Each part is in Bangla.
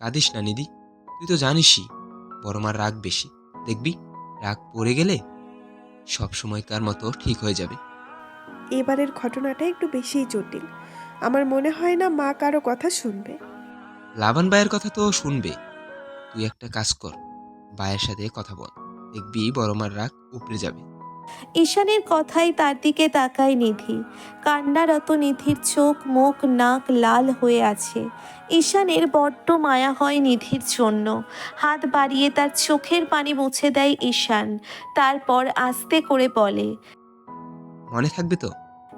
কাঁদিস না নিধি তুই তো জানিসই বড় মার রাগ বেশি। দেখবি রাগ পড়ে গেলে সব সময়কার মতো ঠিক হয়ে যাবে। এবারের ঘটনাটা একটু বেশিই জটিল। আমার মনে হয় না মা কারও কথা শুনবে। লাবান ভাইয়ের কথা তো শুনবে। তুই একটা কাজ কর ভাইয়ের সাথে কথা বল। দেখবি বড় মার রাগ উপরে যাবে। ঈশানের কথাই তার দিকে তাকায় নিধি। কান্নারত নিধির চোখ, মুখ, নাক লাল হয়ে আছে। ঈশানের বড্ড মায়া হয় নিধির জন্য। হাত বাড়িয়ে তার চোখের পানি মুছে দেয় ঈশান। তারপর আস্তে করে বলে, মনে থাকবে তো?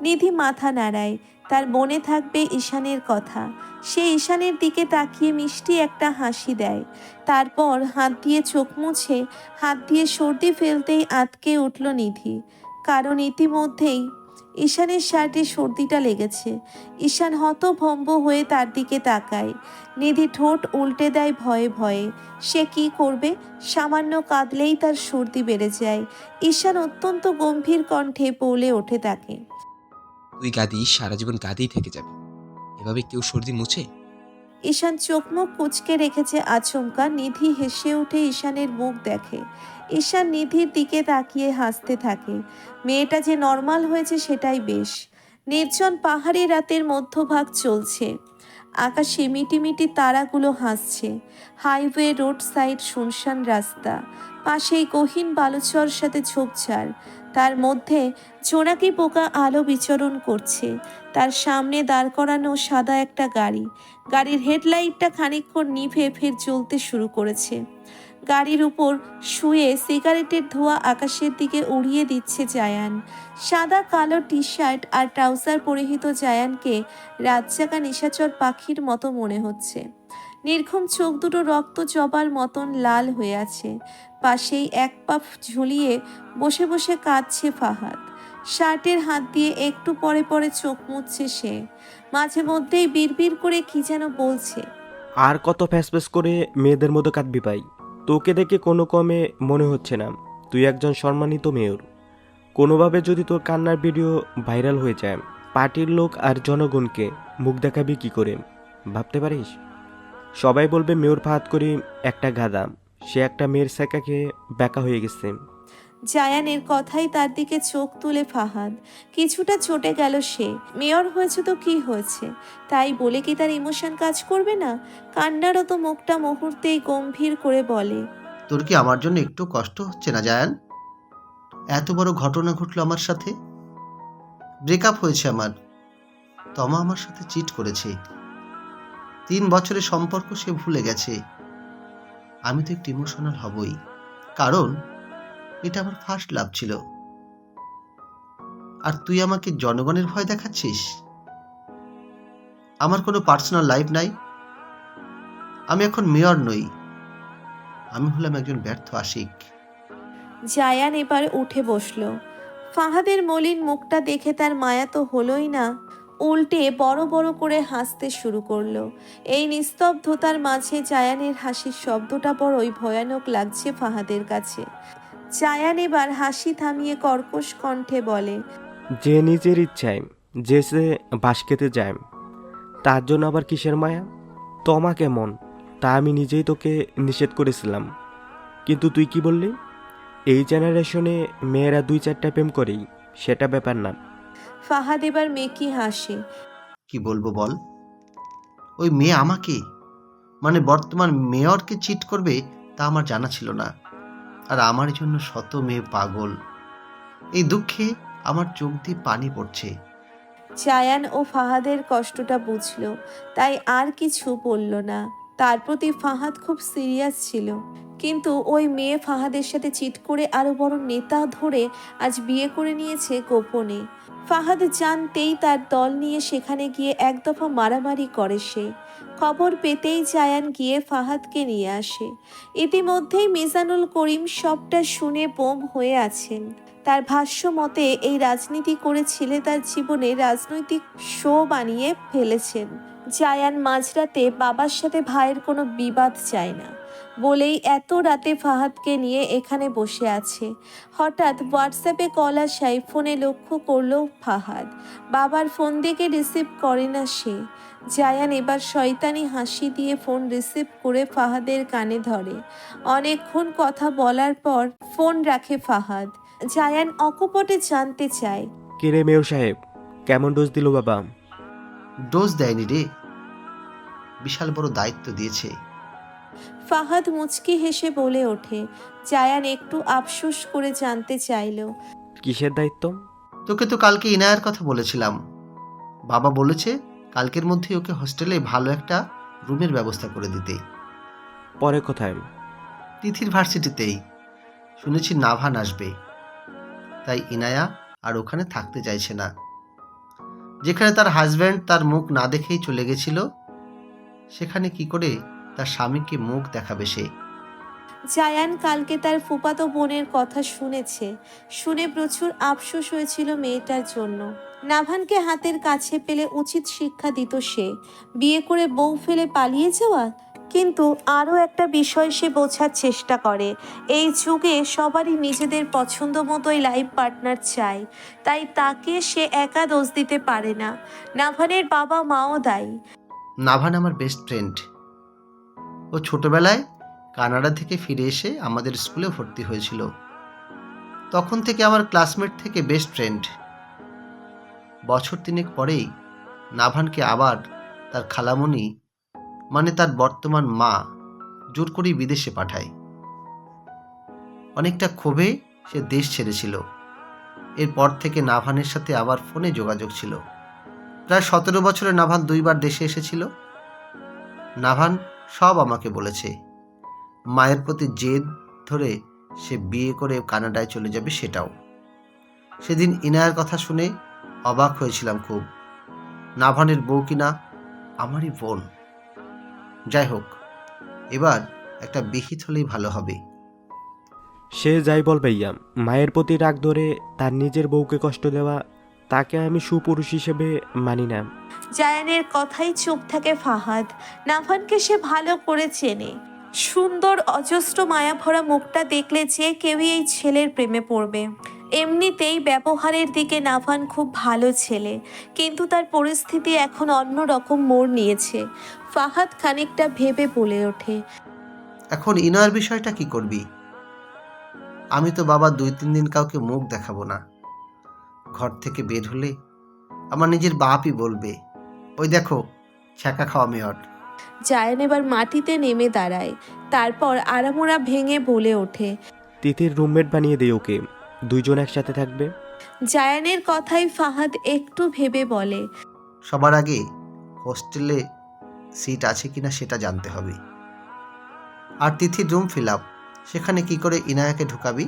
নিধি মাথা নাড়ায়, তার মনে থাকবে ঈশানের কথা। সে ঈশানের দিকে তাকিয়ে মিষ্টি একটা হাসি দেয়। তারপর হাত দিয়ে চোখ মুছে, হাত দিয়ে সর্দি ফেলতেই আটকে উঠল নিধি। কারণ ইতিমধ্যেই ঈশানের শার্টে সর্দিটা লেগেছে। ঈশান হতভম্ব হয়ে তার দিকে তাকায়। নিধি ঠোঁট উল্টে দেয় ভয়ে ভয়ে। সে কি করবে? সামান্য কাঁদলেই তার সর্দি বেড়ে যায়। ঈশান অত্যন্ত গম্ভীর কণ্ঠে বলে ওঠে তাকে। তুই গাদি, সারা জীবন গাদিই থেকে যাবে। এভাবে কেউ সর্দি মুছে? ঈশান চোখ মুখ কুচকে রেখেছে আচমকা, নিধি হেসে উঠে ঈশানের মুখ দেখে। ঈশান নিধির দিকে তাকিয়ে হাসতে থাকে। মেয়েটা যে নর্মাল হয়েছে সেটাই বেশ। নির্জন পাহাড়ি রাতের মধ্যভাগ চলছে। আকাশে মিটিমিটি তারাগুলো হাসছে। হাইওয়ে, রোড সাইড, শুনশান রাস্তা। পাশেই গহীন বালুচর সাথে ঝোপঝাড়। তার মধ্যে জোনাকি পোকা আলো বিচরণ করছে। তার সামনে দাঁড় করানো সাদা একটা গাড়ি। গাড়ির হেডলাইটটা খানিকক্ষণ নিভে ফের জ্বলতে শুরু করেছে। গাড়ির উপর শুয়ে সিগারেটের ধোঁয়া আকাশের দিকে উড়িয়ে দিচ্ছে জায়ান। সাদা, কালো টি শার্ট আর ট্রাউজার পরিহিত জায়ানকে রাতজাগা নিশাচর পাখির মতো মনে হচ্ছে। নির্ঘুম চোখ দুটো রক্ত জবার মতন লাল হয়ে আছে। পাশেই এক পাপ ঝুলিয়ে বসে বসে কাঁদছে ফাহাদ। শার্টের হাত দিয়ে একটু পরে পরে চোখ মুছছে সে। মাঝে মধ্যেই বিড়বিড় করে কি যেন বলছে। আর কত ফ্যাসফ্যাস করে মেয়েদের মতো কাঁদবি পাই তোকে দেখে কোনো কমে মনে হচ্ছে না। তুই একজন সম্মানিত মেয়র। কোনোভাবে যদি তোর কান্নার ভিডিও ভাইরাল হয়ে যায়, পার্টির লোক আর জনগণকে মুখ দেখাবি কি করে? ভাবতে পারিস? সবাই বলবে মেয়র ফাহাদ করি একটা গাদা। সে একটা মেয়ের সেকাকে ব্যাকা হয়ে গেছে। জায়ানের কথাই তার দিকে চোখ তুলে ফাহাদ। কিছুটা চটে গেল সে। মেয়র হয়েছে তো কি হয়েছে? তাই বলে কি তার ইমোশন কাজ করবে না? কান্নারত মুখটা মুহূর্তেই গম্ভীর করে বলে। তোর কি আমার জন্য একটু কষ্ট হচ্ছে না জায়ান? এত বড় ঘটনা ঘটলো আমার সাথে? ব্রেকআপ হয়েছে আমার। তমা আমার সাথে চিট করেছে। তিন বছরের সম্পর্ক সে ভুলে গেছে। আমি তো একটু ইমোশনাল হবই। কারণ, এটা আমার ফার্স্ট লাভ ছিল। আর তুই আমাকে জনগণের ভয় দেখাচ্ছিস? আমার কোনো পার্সোনাল লাইফ নাই। আমি এখন মেয়র নই। আমি হলাম একজন ব্যর্থ আশিক। জায়ান এবার উঠে বসল। ফাহাদের মলিন মুখটা দেখে তার মায়া তো হলোই না। উল্টে বড় বড় করে হাসতে শুরু করল। এই নিস্তব্ধতার মাঝে জায়ানের হাসির শব্দটা বড়ই ভয়ানক লাগছে ফাহাদের কাছে। জায়ান এবার হাসি থামিয়ে কর্কশ কণ্ঠে বলে, যে নিজের ইচ্ছায়, যে সে বাস খেতে যায়, তার জন্য আবার কিসের মায়া? তমা কেমন তা আমি নিজেই তোকে নিষেধ করেছিলাম। কিন্তু তুই কি বললি? এই জেনারেশনে মেয়েরা দুই চারটা প্রেম করেই, সেটা ব্যাপার না। ফাহাদ এবার মেকি হাসে। কি বলব বল? ওই মেয়ে আমাকে? মানে বর্তমান মেয়রকে চিট করবে তা আমার জানা ছিল না। আর আমার জন্য শত মেয়ে পাগল। এই দুঃখে আমার চোখ দিয়ে পানি পড়ছে। জায়ান ও ফাহাদের কষ্টটা বুঝলো তাই আর কিছু বলল না। তার প্রতি ফাহাদ খুব সিরিয়াস ছিল। কিন্তু ওই মেয়ে ফাহাদের সাথে চিট করে আরও বড় নেতা ধরে আজ বিয়ে করে নিয়েছে গোপনে। ফাহাদ জানতেই তার দল নিয়ে সেখানে গিয়ে এক দফা মারামারি করে সে। খবর পেতেই জায়ান গিয়ে ফাহাদকে নিয়ে আসে। ইতিমধ্যেই মিজানুল করিম সবটা শুনে বোম হয়ে আছেন। তার ভাষ্য মতে, এই রাজনীতি করে ছেলে তার জীবনে রাজনৈতিক শো বানিয়ে ফেলেছেন। জায়ান মাঝরাতে বাবার সাথে ভাইয়ের কোনো বিবাদ চায় না। বলেই এত রাতে ফাহাদকে নিয়ে এখানে বসে আছে। হঠাৎ হোয়াটসঅ্যাপে কল আসায় ফোনে লক্ষ্য করল ফাহাদ। বাবার ফোন দেখে রিসিভ করে না সে। জায়ান এবার শয়তানি হাসি দিয়ে ফোন রিসিভ করে ফাহাদের কানে ধরে। অনেকক্ষণ কথা বলার পর ফোন রাখে ফাহাদ। জায়ান অকপটে জানতে চায় কিরে মেয়র সাহেব? কেমন ডোজ দিল বাবা? ডোজ দেয়নি রে। বিশাল বড় দায়িত্ব দিয়েছে। ফাহাদ মুচকি হেসে বলে ওঠে জায়ান একটু আফসোস করে জানতে চাইল। কিসের দায়িত্ব? তোকে তো কালকে ইনায়ার কথা বলেছিলাম। বাবা বলেছে কালকের মধ্যে ওকে হোস্টেলে ভালো একটা রুমের ব্যবস্থা করে দিতে। পরে কোথায়? তিথির ভার্সিটিতেই। শুনেছি নাভান আসবে। তাই ইনায়া আর ওখানে থাকতে চাইছে না। যেখানে তার হাজব্যান্ড তার মুখ না দেখেই চলে গেছিল সেখানে কি করে তার স্বামীকে মুখ দেখাবে সে। জায়ান কালকে তার ফুপাতো বোনের কথা শুনেছে। শুনে প্রচুর আফসোস হয়েছিল মেয়েটার জন্য। নাভানকে হাতের কাছে পেলে উচিত শিক্ষা দিত সে। বিয়ে করে বউ ফেলে পালিয়ে যাওয়া? কিন্তু আরও একটা বিষয় সে বোঝার চেষ্টা করে। এই যুগে সবারই নিজেদের পছন্দ মতোই লাইফ পার্টনার চায় তাই তাকে সে একা দোষ দিতে পারে না। নাভানের বাবা মাও দায়ী। নাভান আমার বেস্ট ফ্রেন্ড ও ছোটবেলায় কানাডা থেকে ফিরে এসে আমাদের স্কুলে ভর্তি হয়েছিল। তখন থেকে আমার ক্লাসমেট থেকে বেস্ট ফ্রেন্ড। বছর তিনেক পরেই নাভানকে আবার তার খালামণি মানে তার বর্তমান মা, জোর করেই বিদেশে পাঠায়। অনেকটা ক্ষোভে সে দেশ ছেড়েছিল। এরপর থেকে নাভানের সাথে আবার ফোনে যোগাযোগ ছিল। প্রায় সতেরো বছরে নাভান দুইবার দেশে এসেছিল। নাভান সব আমাকে বলেছে। মায়ের প্রতি জেদ ধরে সে বিয়ে করে কানাডায় চলে যাবে সেটাও। সেদিন ইনায়ার কথা শুনে অবাক হয়েছিলাম খুব। নাভানের বউ কিনা আমারই বোন। যাই হোক, এবার একটা বিহিত হলেই ভালো হবে। সে যাই বল ভাইয়া, মায়ের প্রতি রাগ ধরে তার নিজের বউকে কষ্ট দেওয়া তাকে আমি সুপুরুষ হিসেবে মানি না। জায়ানের কথাই চুপ থাকে ফাহাদ। নাভানকে সে ভালো করে চেনে। সুন্দর অজস্র মায়া ভরা মুখটা দেখলে যে কেউই এই ছেলের প্রেমে পড়বে। এমনিতেই ব্যবহারের দিকে নাভান খুব ভালো ছেলে কিন্তু তার পরিস্থিতি এখন অন্য রকম মোড় নিয়েছে। ফাহাদ খানিকটা ভেবে বলে ওঠে এখন ইনার বিষয়টা কি করবি? আমি তো বাবা দুই তিন দিন কাউকে মুখ দেখাবো না। ঘর থেকে বের হলে আমার নিজের বাপই বলবে ওই দেখো ছ্যাঁকা খাওয়া মেয়ট জায়ান এবার মাটিতে নেমে দাঁড়ায় তারপর আরামোরা ভেঙে বলে ওঠে তিথির রুমমেট বানিয়ে দিই ওকে দুইজন একসাথে থাকবে? জায়ানের কথাই ফাহাদ একটু ভেবে বলে সবার আগে হোস্টেলে সিট আছে কিনা সেটা জানতে হবে। আর তিথির রুম ফিল আপ সেখানে কি করে ইনায়াকে ঢুকাবি?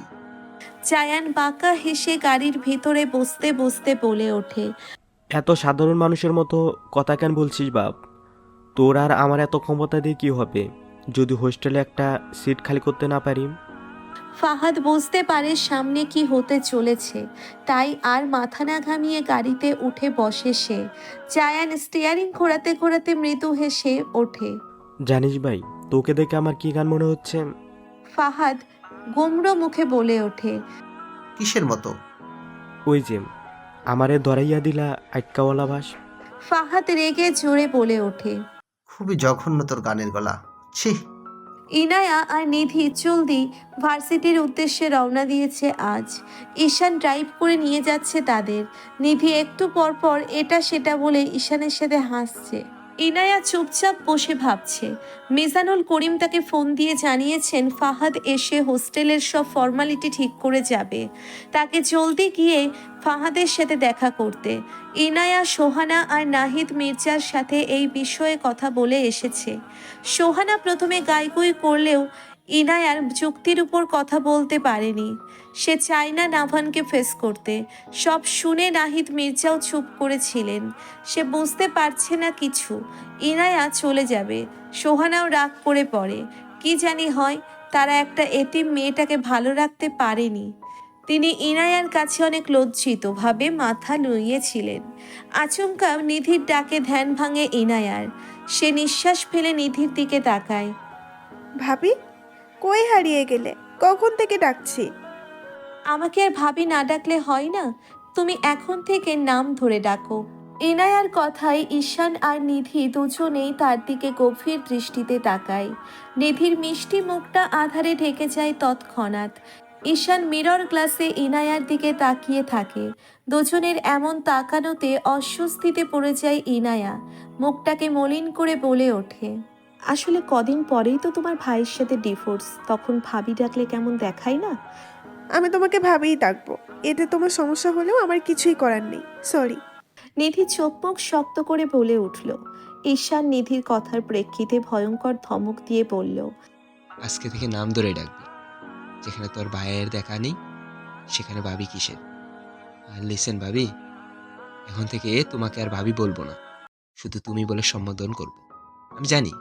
জায়ান বাঁকা হেসে গাড়ির ভিতরে বসতে বসতে বলে ওঠে। এত সাধারণ মানুষের মতো কথা কেন বলছিস বাপ? তোর আর আমার এত ক্ষমতা দিয়ে কি হবে? যদি হোস্টেলে একটা সিট খালি করতে না পারি? ফাহাদ বুঝতে পারে সামনে কি হতে চলেছে। তাই আর মাথা না ঘামিয়ে গাড়িতে উঠে বসে সে। জায়ান স্টিয়ারিং ঘোরাতে ঘোরাতে মৃদু হেসে ওঠে। জানিস ভাই তোকে দেখে আমার কি গান মনে হচ্ছে? ফাহাদ গুমড়ো মুখে বলে ওঠে। কিসের মতো? ওই যে আমারে ধরাইয়া দিলা আটকাওয়ালা বাস। ফাহাদ রেগে জোরে বলে ওঠে। খুবই জঘন্য তোর গানের গলা। ছি। ইনায়া আর নিধি জলদি ভার্সিটির উদ্দেশ্যে রওনা দিয়েছে আজ। ঈশান ড্রাইভ করে নিয়ে যাচ্ছে তাদের। নিধি একটু পর পর এটা সেটা বলে ঈশানের সাথে হাসছে। ইনায়া চুপচাপ বসে ভাবছে। মিজানুল করিম তাকে ফোন দিয়ে জানিয়েছেন, ফাহাদ এসে হোস্টেলের সব ফর্মালিটি ঠিক করে যাবে। তাকে জলদি গিয়ে ফাহাদের সাথে দেখা করতে। ইনায়া, সোহানা আর নাহিদ মির্জার সাথে এই বিষয়ে কথা বলে এসেছে। সোহানা প্রথমে গাইগুই করলেও ইনায়ার যুক্তির উপর কথা বলতে পারেনি। সে চায় না নাভানকে ফেস করতে। সব শুনে নাহিদ মির্জাও চুপ করেছিলেন। সে বুঝতে পারছে না কিছু। ইনায়া চলে যাবে। সোহানাও রাগ করে পড়ে। কি জানি হয়, তারা একটা এতিম মেয়েটাকে ভালো রাখতে পারেনি। তিনি ইনায়ার কাছে অনেক লজ্জিতভাবে মাথা লুইয়েছিলেন। আচমকা নিধির ডাকে ধ্যান ভাঙে ইনায়ার। সে নিঃশ্বাস ফেলে নিধির দিকে তাকায়। ভাবি, কই হারিয়ে গেলে? কখন থেকে ডাকছি? আমাকে আর ভাবি না ডাকলে হয় না। তুমি এখন থেকে নাম ধরে ডাকো। ইনায়ার কথায় ঈশান আর নিধি দুজনেই তার দিকে গভীর দৃষ্টিতে তাকায়। নিধির মিষ্টি মুখটা আধারে ঢেকে যায় তৎক্ষণাৎ। ঈশান মিরর গ্লাসে ইনায়ার দিকে তাকিয়ে থাকে। দুজনের এমন তাকানোতে অস্বস্তিতে পড়ে যায় ইনায়া মুখটাকে মলিন করে বলে ওঠে, আসলে কদিন পরেই তো তোমার ভাইয়ের সাথে ডিভোর্স তখন ভাবি ডাকলে কেমন দেখায় না? আমি তোমাকে ভাবেই ডাকবো এতে তোমার সমস্যা হলেও আমার কিছুই করার নেই। সরি নিধি চোখ মুখ শক্ত করে বলে উঠল। ঈশান নিধির কথার প্রেক্ষিতে ভয়ঙ্কর ধমক দিয়ে বলল আজকে থেকে নাম ধরে ডাকবি। যেখানে তোর ভাইয়ের দেখা নেই সেখানে ভাবি কিসের? আর লিসেন ভাবি এখন থেকে তোমাকে আর ভাবি বলব না। শুধু তুমি বলে সম্বোধন করব। আমি জানি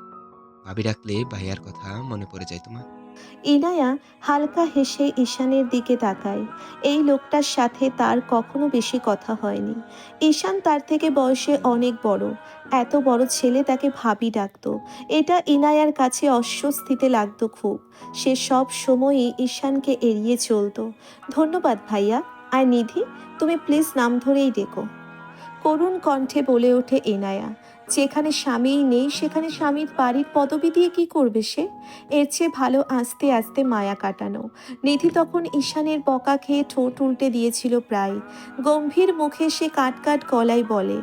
ভাবি ডাকলে ভাইয়ার কথা মনে পড়ে যায় তোমার। ইনায়া হালকা হেসে ঈশানের দিকে তাকায়। এই লোকটার সাথে তার কখনো বেশি কথা হয়নি। ঈশান তার থেকে বয়সে অনেক বড়। এত বড় ছেলে তাকে ভাবি ডাকতো। এটা ইনায়ার কাছে অস্বস্তিতে লাগতো খুব। সে সব সময়ই ঈশানকে এড়িয়ে চলতো। ধন্যবাদ ভাইয়া। আর নিধি, তুমি প্লিজ নাম ধরেই ডেকো। করুণ কণ্ঠে বলে ওঠে এনায়া, যেখানে স্বামীই নেই, সেখানে স্বামীর বাড়ির পদবি দিয়ে কি করবে সে? এর চেয়ে ভালো আস্তে আস্তে মায়া কাটানো। নিধি তখন ঈশানের বকা খেয়ে ঠোঁট উল্টে দিয়েছিল প্রায়। গম্ভীর মুখে সে কাট কাট গলায় বলে,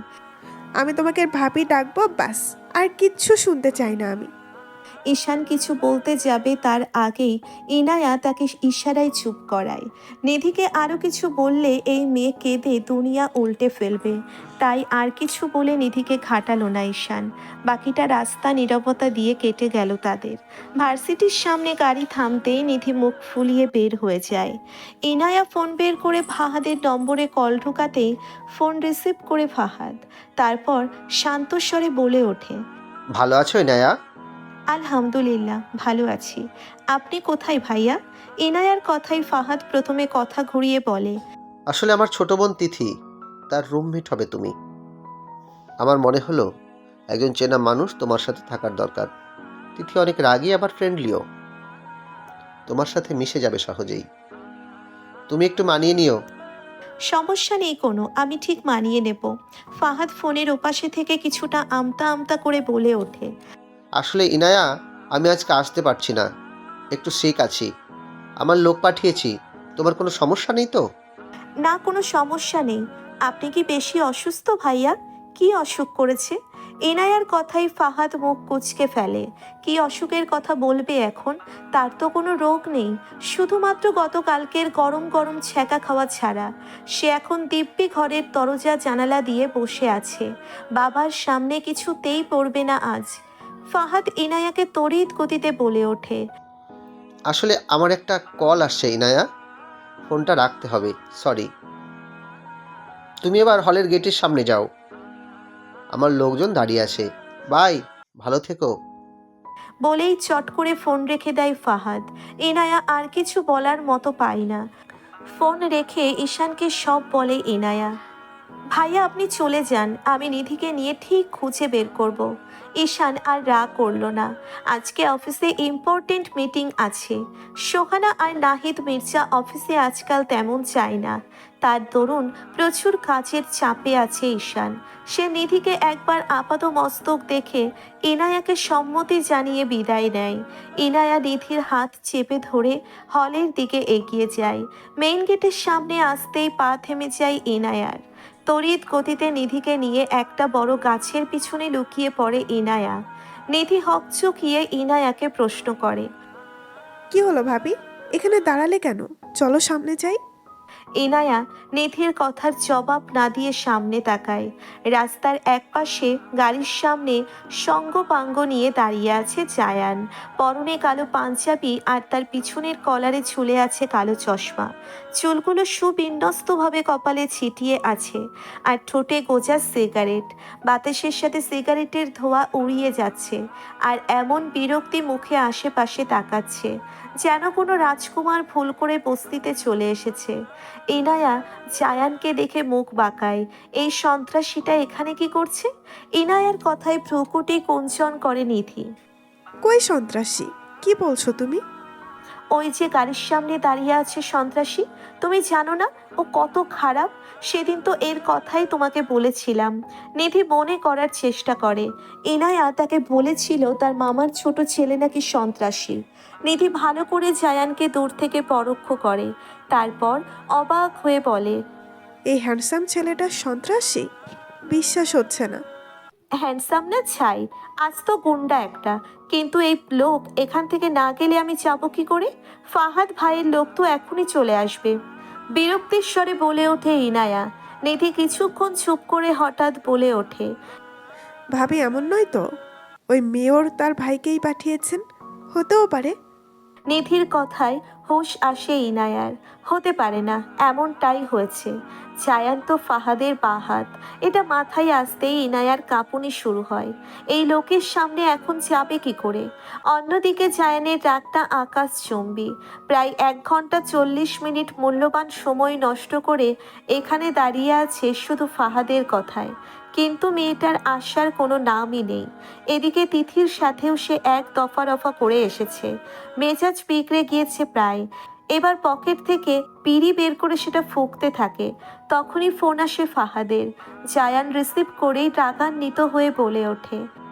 আমি তোমাকে ভাবি ডাকবো? ব্যাস আর কিচ্ছু শুনতে চাই না আমি। ঈশান কিছু বলতে যাবে তার আগেই ইনায়া তাকে ইশারায় চুপ করায়। নিধিকে আরও কিছু বললে এই মেয়ে কেঁদে দুনিয়া উল্টে ফেলবে। তাই আর কিছু বলে নিধিকে ঘাটালো না ঈশান। বাকিটা রাস্তা নীরবতা দিয়ে কেটে গেল তাদের। ভার্সিটির সামনে গাড়ি থামতেই নিধি মুখ ফুলিয়ে বের হয়ে যায়। ইনায়া ফোন বের করে ফাহাদের নম্বরে কল ঢুকাতেই ফোন রিসিভ করে ফাহাদ। তারপর শান্তস্বরে বলে ওঠে, ভালো আছো ইনায়া? আলহামদুলিল্লাহ ভালো আছি। আপনি কোথায় ভাইয়া? এনায়ার কথাই ফাহাদ প্রথমে কথা ঘুরিয়ে বলে আসলে আমার ছোট বোন তিথি তার রুমমেট হবে তুমি। আমার মনে হলো একজন চেনা মানুষ তোমার সাথে থাকার দরকার। তিথি অনেক রাগী আবার ফ্রেন্ডলিও তোমার সাথে মিশে যাবে সহজেই। তুমি একটু মানিয়ে নিও। সমস্যা নেই কোনো আমি ঠিক মানিয়ে নেব। ফাহাদ ফোনের ওপাশে থেকে কিছুটা আমতা আমতা করে বলে ওঠে। আসলে ইনায়া, আমি আজকে আসতে পারছি না। একটু সিক আছি। আমার লোক পাঠিয়েছি। তোমার কোনো সমস্যা নেই তো? না, কোনো সমস্যা নেই। আপনি কি বেশি অসুস্থ ভাইয়া? কি অসুখ করেছে? এনায়ার কথাই ফাহাদ মুখ কুচকে ফেলে। কি অসুখের কথা বলবে এখন? তার তো কোনো রোগ নেই। শুধুমাত্র গতকালকের গরম গরম ছ্যাঁকা খাওয়া ছাড়া। সে এখন দিব্যি ঘরের দরজা জানালা দিয়ে বসে আছে। বাবার সামনে কিছুতেই পড়বে না আজ। ফাহাদ ইনায়াকে তড়িৎ গতিতে বলে ওঠে। আসলে আমার একটা কল আসছে ইনায়া। ফোনটা রাখতে হবে সরি। তুমি এবার হলের গেটের সামনে যাও। আমার লোকজন দাঁড়িয়ে আছে। বাই ভালো থেকো। বলেই চট করে ফোন রেখে দেয় ফাহাদ। ইনায়া আর কিছু বলার মতো পায় না। ফোন রেখে ঈশানকে সব বলে ইনায়া। ভাইয়া, আপনি চলে যান। আমি নিধিকে নিয়ে ঠিক খুঁজে বের করব। ঈশান আর রাগ করল না। আজকে অফিসে ইম্পর্টেন্ট মিটিং আছে। সোহানা আর নাহিদ মির্জা অফিসে আজকাল তেমন চায় না। তার দরুন প্রচুর কাজের চাপে আছে ঈশান। সে নিধিকে একবার আপাত মস্তক দেখে ইনায়াকে সম্মতি জানিয়ে বিদায় নেয়। ইনায়া নিধির হাত চেপে ধরে হলের দিকে এগিয়ে যায়। মেইন গেটের সামনে আসতেই পা থেমে যায় ইনায়ার। তড়িৎ গতিতে নিধিকে নিয়ে একটা বড় গাছের পিছনে লুকিয়ে পড়ে ইনায়া। নিধি হক চুকিয়ে ইনায়াকে প্রশ্ন করে, কি হলো ভাবি? এখানে দাঁড়ালে কেন? চলো সামনে যাই। এনায়া নিধির কথার জবাব না দিয়ে সামনে তাকায়। রাস্তার একপাশে গাড়ির সামনে সঙ্গপাঙ্গ নিয়ে দাঁড়িয়ে আছে জায়ান। পরনে কালো পাঞ্জাবি আর তার পিছনের কলারে ঝুলে আছে কালো চশমা। চুলগুলো সুবিন্যস্তভাবে কপালে ছিটিয়ে আছে আর ঠোঁটে গোজা সিগারেট। বাতাসের সাথে সিগারেটের ধোঁয়া উড়িয়ে যাচ্ছে আর এমন বিরক্তি মুখে আশেপাশে তাকাচ্ছে। যেন কোনো রাজকুমার ভুল করে বস্তিতে চলে এসেছে। ইনায়া জায়ানকে দেখে মুখ বাঁকায়। এই সন্ত্রাসীটা এখানে কি করছে? ইনায়ার কথায় ভ্রুকুটি কুঞ্চন করে নিধি। কই সন্ত্রাসী? কি বলছো তুমি? ওই যে গাড়ির সামনে দাঁড়িয়ে আছে সন্ত্রাসী, তুমি জানো না? ও কত খারাপ। সেদিন তো এর কথাই তোমাকে বলেছিলাম। নিধি মনে করার চেষ্টা করে। ইনায়া তাকে বলেছিল তার মামার ছোট ছেলে নাকি সন্ত্রাসী। নিধি ভালো করে জায়ানকে দূর থেকে পরোক্ষ করে। তারপর অবাক হয়ে বলে, এই হ্যান্ডসাম ছেলেটা সন্ত্রাসী? বিশ্বাস হচ্ছে না। হ্যান্ডসাম না ছাই? আজ তো গুন্ডা একটা। কিন্তু এই লোক এখান থেকে না গেলে আমি যাব কি করে? ফাহাদ ভাইয়ের লোক তো এখনই চলে আসবে। বিরক্তির স্বরে বলে ওঠে ইনায়া। নিধি কিছুক্ষণ চুপ করে হঠাৎ বলে ওঠে ভাবি এমন নয় তো? ওই মেয়র তার ভাইকেই পাঠিয়েছেন? হতেও পারে। নিধির কথায় হুঁশ আসে ইনায়ার। হতে পারে না, এমনটাই হয়েছে। জায়ান তো ফাহাদের বাহাত এটা মাথায় আসতেই ইনায়ার কাঁপুনি শুরু হয়। এই লোকের সামনে এখন যাবে কি করে? অন্যদিকে জায়ানের রাগটা আকাশ চম্বি। প্রায় এক ঘণ্টা চল্লিশ মিনিট মূল্যবান সময় নষ্ট করে এখানে দাঁড়িয়ে আছে শুধু ফাহাদের কথায়। কিন্তু মেয়েটার আসার কোনো নামই নেই। এদিকে তিথির সাথেও সে এক দফা রফা করে এসেছে। মেজাজ বিগড়ে গিয়েছে প্রায়। এবার পকেট থেকে পিড়ি বের করে সেটা ফুঁকতে থাকে। তখনই ফোন আসে ফাহাদের। জায়ান রিসিভ করেই রাগান্বিত হয়ে বলে ওঠে।